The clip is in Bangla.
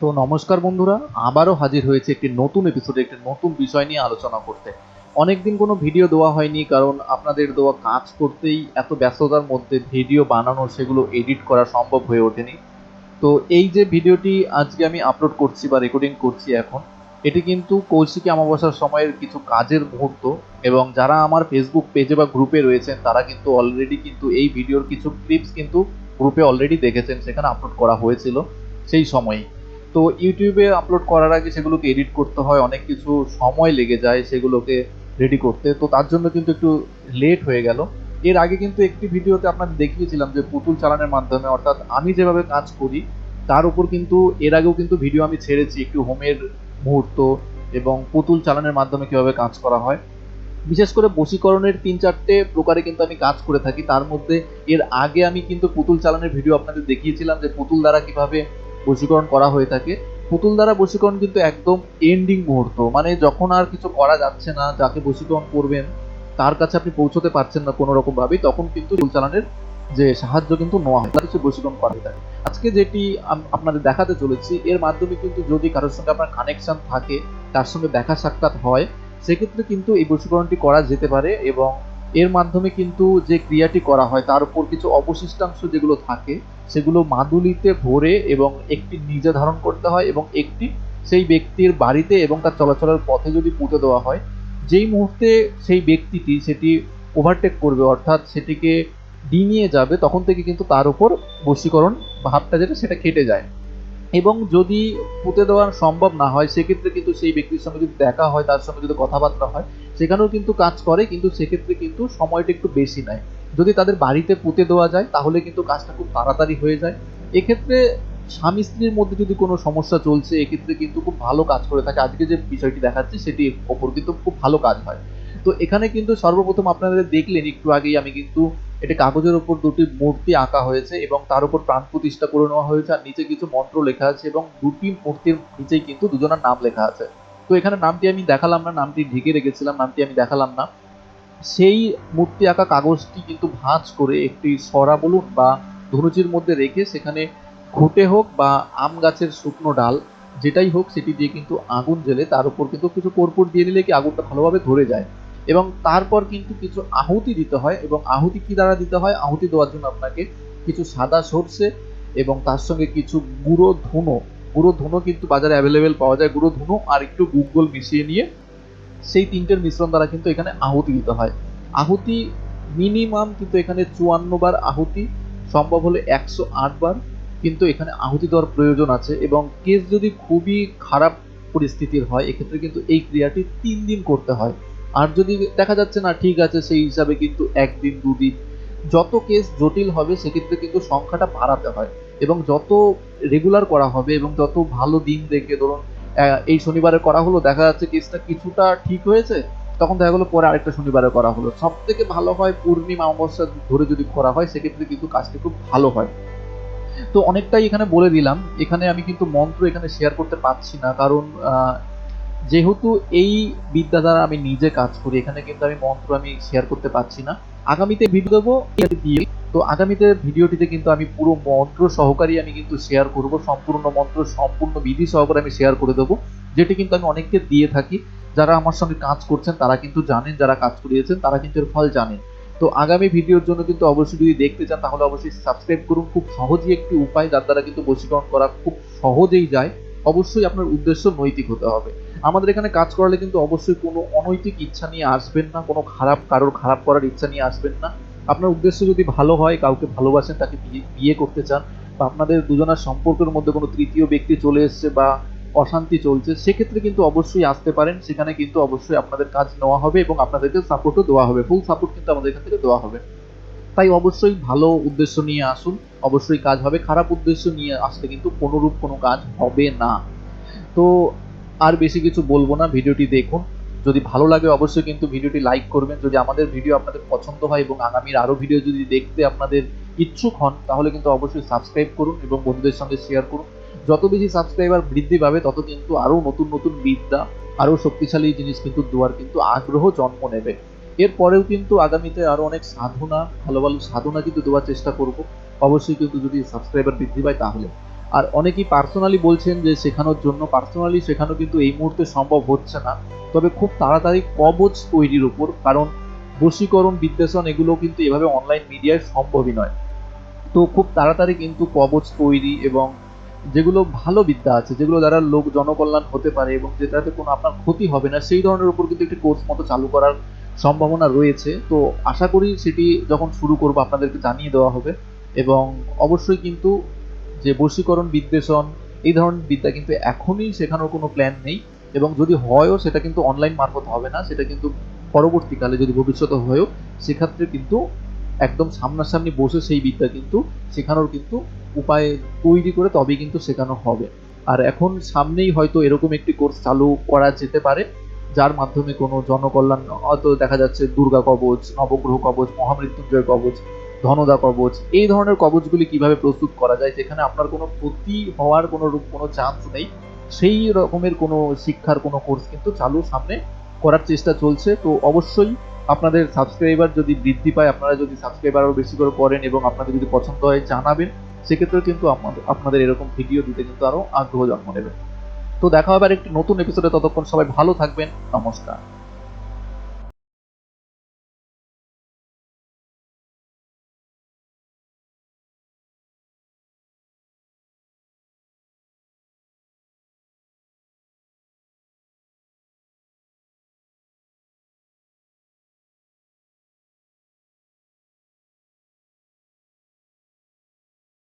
তো নমস্কার বন্ধুরা, আবারও হাজির হয়েছে একটি নতুন এপিসোডে একটি নতুন বিষয় নিয়ে আলোচনা করতে। অনেকদিন কোনো ভিডিও দেওয়া হয়নি, কারণ আপনাদের দেওয়া কাজ করতেই এত ব্যস্ততার মধ্যে ভিডিও বানানো, সেগুলো এডিট করা সম্ভব হয়ে ওঠেনি। তো এই যে ভিডিওটি আজকে আমি আপলোড করছি বা রেকর্ডিং করছি এখন, এটি কিন্তু কৌশিকী অমাবস্যার সময়ের কিছু কাজের মুহূর্ত এবং যারা আমার ফেসবুক পেজে বা গ্রুপে রয়েছেন, তারা কিন্তু অলরেডি কিন্তু এই ভিডিওর কিছু ক্লিপস কিন্তু গ্রুপে অলরেডি দেখেছেন, সেখানে আপলোড করা হয়েছিল সেই সময়ই। তো ইউটিউবে আপলোড করার আগে সেগুলোকে এডিট করতে হয়, অনেক কিছু সময় লেগে যায় সেগুলোকে রেডি করতে। তো তার জন্য কিন্তু একটু লেট হয়ে গেল। এর আগে কিন্তু একটি ভিডিওতে আপনাদের দেখিয়েছিলাম যে পুতুল চালানোর মাধ্যমে, অর্থাৎ আমি যেভাবে কাজ করি, তার উপর কিন্তু, এর আগেও কিন্তু ভিডিও আমি ছেড়েছি একটু হোমের মুহূর্ত এবং পুতুল চালানোর মাধ্যমে কীভাবে কাজ করা হয়। বিশেষ করে বশীকরণের তিন চারটে প্রকারে কিন্তু আমি কাজ করে থাকি। তার মধ্যে এর আগে আমি কিন্তু পুতুল চালানোর ভিডিও আপনাদের দেখিয়েছিলাম যে পুতুল দ্বারা কীভাবে বশীকরণ করা হয়ে থাকে। পুতুল দ্বারা বশীকরণ কিন্তু একদম এন্ডিং মুহূর্ত। মানে যখন আর কিছু করা যাচ্ছে না, যাকে বশীকরণ করবেন, তার কাছে আপনি পৌঁছতে পারছেন না কোনো রকম ভাবেই তখন কিন্তু পুতুল চালানোর যে সাহায্য কিন্তু নেওয়া হয়। কিছু বশীকরণ করা হয়ে থাকে। আজকে যেটি আপনাদের দেখাতে চলেছি, এর মাধ্যমে কিন্তু যদি কারোর সঙ্গে আপনার কানেকশন থাকে, তার সঙ্গে দেখা সাক্ষাৎ হয়, সেক্ষেত্রে কিন্তু এই বশীকরণটি করা যেতে পারে এবং এর মাধ্যমে কিন্তু যে ক্রিয়াটি করা হয়, তার উপর কিছু অবশিষ্টাংশ যেগুলো থাকে সেগুলো মাদুলিতে ভরে এবং একটি নিজে ধারণ করতে হয় এবং একটি সেই ব্যক্তির বাড়িতে এবং তার চলাচলের পথে যদি পুঁতে দেওয়া হয়, যেই মুহূর্তে সেই ব্যক্তিটি সেটি ওভারটেক করবে, অর্থাৎ সেটিকে ডিঙিয়ে যাবে, তখন থেকে কিন্তু তার উপর বশীকরণ ভাবটা যেটা, সেটা কেটে যায়। এবং যদি পুঁতে দেওয়া সম্ভব না হয়, সেক্ষেত্রে কিন্তু সেই ব্যক্তির সঙ্গে যদি দেখা হয়, তার সঙ্গে যদি কথাবার্তা হয়, সেখানেও কিন্তু কাজ করে, কিন্তু সেক্ষেত্রে কিন্তু সময়টা একটু বেশি নেয়। যদি তাদের বাড়িতে পুঁতে দেওয়া যায়, তাহলে কিন্তু কাজটা খুব তাড়াতাড়ি হয়ে যায়। এক্ষেত্রে স্বামী স্ত্রীর মধ্যে যদি কোনো সমস্যা চলছে, এক্ষেত্রে কিন্তু খুব ভালো কাজ করে থাকে। আজকে যে বিষয়টি দেখাচ্ছি, সেটি ওপর কিন্তু খুব ভালো কাজ হয়। তো এখানে কিন্তু সর্বপ্রথম আপনাদের দেখলেন, একটু আগেই আমি কিন্তু এটা কাগজের উপর দুটি মূর্তি আঁকা হয়েছে এবং তার উপর প্রাণ প্রতিষ্ঠা করে নেওয়া হয়েছে, আর নিচে কিছু মন্ত্র লেখা আছে এবং দুটি মূর্তির নিচেই কিন্তু দুজনের নাম লেখা আছে। তো এখানে নামটি আমি দেখালাম না, নামটি ঢেকে রেখেছিলাম, নামটি আমি দেখালাম না। সেই মূর্তি আঁকা কাগজটি কিন্তু ভাঁজ করে একটি সরা বলুন বা ধনুচির মধ্যে রেখে সেখানে ঘুটে হোক বা আম গাছের শুকনো ডাল যেটাই হোক সেটি দিয়ে কিন্তু আগুন জ্বেলে তার উপর কিন্তু কিছু কর্পূর দিয়ে দিলে কি আগুনটা ভালোভাবে ধরে যায়। এবং তারপর কিন্তু কিছু আহুতি দিতে হয় এবং আহুতি কি দ্বারা দিতে হয়? আহুতি দেওয়ার জন্য আপনাকে কিছু সাদা সর্ষে এবং তার সঙ্গে কিছু গুঁড়ো ধুনো। গুঁড়ো ধুনো কিন্তু বাজারে অ্যাভেলেবেল পাওয়া যায়। গুঁড়ো ধুনো আর একটু গুগল মিশিয়ে নিয়ে সেই তিনটের মিশ্রণ দ্বারা কিন্তু এখানে আহুতি দিতে হয়। আহুতি মিনিমাম কিন্তু এখানে চুয়ান্ন বার আহুতি, সম্ভব হলে একশো আট বার কিন্তু এখানে আহুতি দেওয়ার প্রয়োজন আছে এবং কেস যদি খুবই খারাপ পরিস্থিতির হয়, এক্ষেত্রে কিন্তু এই ক্রিয়াটি তিন দিন করতে হয়। আর যদি দেখা যাচ্ছে না, ঠিক আছে, সেই হিসাবে কিন্তু একদিন, দুদিন, যত কেস জটিল হবে, সেক্ষেত্রে কিন্তু সংখ্যাটা বাড়াতে হয় এবং যত রেগুলার করা হবে এবং যত ভালো দিন দেখে, ধরুন এই শনিবারে করা হলো, দেখা যাচ্ছে কেসটা কিছুটা ঠিক হয়েছে, তখন দেখা গেলো পরে আরেকটা শনিবারে করা হলো। সব থেকে ভালো হয় পূর্ণিমা অমাবস্যা ধরে যদি করা হয়, সেক্ষেত্রে কিন্তু কাজটি খুব ভালো হয়। তো অনেকটাই এখানে বলে দিলাম, এখানে আমি কিন্তু মন্ত্র এখানে শেয়ার করতে পারছি না, কারণ যেহেতু এই বিদ্যা দ্বারা আমি নিজে কাজ করি, এখানে কিন্তু আমি মন্ত্র আমি শেয়ার করতে পারছি না। আগামীতে ভিডিও দেবো দিয়ে তো আগামীতে ভিডিওটিতে কিন্তু আমি পুরো মন্ত্র সহকারী আমি কিন্তু শেয়ার করব, সম্পূর্ণ মন্ত্র, সম্পূর্ণ বিধি সহকারে আমি শেয়ার করে দেবো, যেটি কিন্তু আমি অনেককে দিয়ে থাকি। যারা আমার সঙ্গে কাজ করছেন, তারা কিন্তু জানেন, যারা কাজ করিয়েছেন, তারা কিন্তু এর ফল জানেন। তো আগামী ভিডিওর জন্য কিন্তু অবশ্যই যদি দেখতে চান, তাহলে অবশ্যই সাবস্ক্রাইব করুন। খুব সহজেই একটি উপায় যার দ্বারা কিন্তু বশীকরণ করা খুব সহজেই যায়। অবশ্যই আপনার উদ্দেশ্য নৈতিক হতে হবে। আমাদের এখানে কাজ করালে কিন্তু অবশ্যই কোনো অনৈতিক ইচ্ছা নিয়ে আসবেন না, কোনো খারাপ, কারোর খারাপ করার ইচ্ছা নিয়ে আসবেন না। আপনার উদ্দেশ্য যদি ভালো হয়, কাউকে ভালোবাসেন, তাকে বিয়ে করতে চান, বা আপনাদের দুজনের সম্পর্কের মধ্যে কোনো তৃতীয় ব্যক্তি চলে এসছে বা অশান্তি চলছে, সেক্ষেত্রে কিন্তু অবশ্যই আসতে পারেন। সেখানে কিন্তু অবশ্যই আপনাদের কাজ নেওয়া হবে এবং আপনাদেরকে সাপোর্টও দেওয়া হবে। ফুল সাপোর্ট কিন্তু আমাদের এখান থেকে দেওয়া হবে। তাই অবশ্যই ভালো উদ্দেশ্য নিয়ে আসুন। অবশ্যই কাজ হবে। খারাপ উদ্দেশ্য নিয়ে আসলে কিন্তু কোনোরূপ কোনো কাজ হবে না। তো আর বেশি কিছু বলব না। ভিডিওটি দেখুন। যদি ভালো লাগে অবশ্যই কিন্তু ভিডিওটি লাইক করবেন। যদি আমাদের ভিডিও আপনাদের পছন্দ হয় এবং আগামীর আরও ভিডিও যদি দেখতে আপনাদের ইচ্ছুক হন, তাহলে কিন্তু অবশ্যই সাবস্ক্রাইব করুন এবং বন্ধুদের সঙ্গে শেয়ার করুন। যত বেশি সাবস্ক্রাইবার বৃদ্ধি পাবে, তত কিন্তু আরও নতুন নতুন বিদ্যা, আরও শক্তিশালী জিনিস কিন্তু দেওয়ার কিন্তু আগ্রহ জন্ম নেবে। এরপরেও কিন্তু আগামীতে আরও অনেক সাধনা, ভালো ভালো সাধনা কিন্তু দেওয়ার চেষ্টা করব। অবশ্যই কিন্তু যদি সাবস্ক্রাইবার বৃদ্ধি পায় তাহলে। আর অনেকেই পার্সোনালি বলছেন যে শেখানোর জন্য পার্সোনালি শেখানো কিন্তু এই মুহূর্তে সম্ভব হচ্ছে না। তবে খুব তাড়াতাড়ি কবচ তৈরির উপর, কারণ বশীকরণ, বিদ্বেষণ এগুলো কিন্তু এভাবে অনলাইন মিডিয়ায় সম্ভবই নয়। তো খুব তাড়াতাড়ি কিন্তু কবচ তৈরি এবং যেগুলো ভালো বিদ্যা আছে, যেগুলো দ্বারা লোক জনকল্যাণ হতে পারে এবং যেটাতে কোনো আপনার ক্ষতি হবে না, সেই ধরনের উপর কিন্তু একটি কোর্স মতো চালু করার সম্ভাবনা রয়েছে। তো আশা করি সেটি যখন শুরু করব, আপনাদেরকে জানিয়ে দেওয়া হবে। এবং অবশ্যই কিন্তু যে বশীকরণ, বিদ্বেষণ, এই ধরনের বিদ্যা কিন্তু এখনই শেখানোর কোনো প্ল্যান নেই এবং যদি হয়ও সেটা কিন্তু অনলাইন মারফত হবে না, সেটা কিন্তু পরবর্তীকালে যদি ভবিষ্যতে হয়েও, সেক্ষেত্রে কিন্তু একদম সামনাসামনি বসে সেই বিদ্যা কিন্তু শেখানোর কিন্তু উপায় তৈরি করে তবেই কিন্তু শেখানো হবে। আর এখন সামনেই হয়তো এরকম একটি কোর্স চালু করা যেতে পারে, যার মাধ্যমে কোনো জনকল্যাণ হয়তো দেখা যাচ্ছে দুর্গা কবচ, নবগ্রহ কবচ, মহামৃত্যুঞ্জয় কবচ ধনদা কবচ, এই ধরনের কবচগুলি কীভাবে প্রস্তুত করা যায়, যেখানে আপনার কোনো ক্ষতি হওয়ার কোনো রূপ- কোনো চান্স নেই, সেই রকমের কোনো শিক্ষার কোনো কোর্স কিন্তু চালু সামনে করার চেষ্টা চলছে। তো অবশ্যই আপনাদের সাবস্ক্রাইবার যদি বৃদ্ধি পায়, আপনারা যদি সাবস্ক্রাইবার আরও বেশি করে করেন এবং আপনাদের যদি পছন্দ হয়, জানাবেন সেক্ষেত্রে কিন্তু আপনাদের এরকম ভিডিও দিতে কিন্তু আরও আগ্রহ জন্ম নেবে। তো দেখা হবে আর একটি নতুন এপিসোডে ততক্ষণ সবাই ভালো থাকবেন, নমস্কার।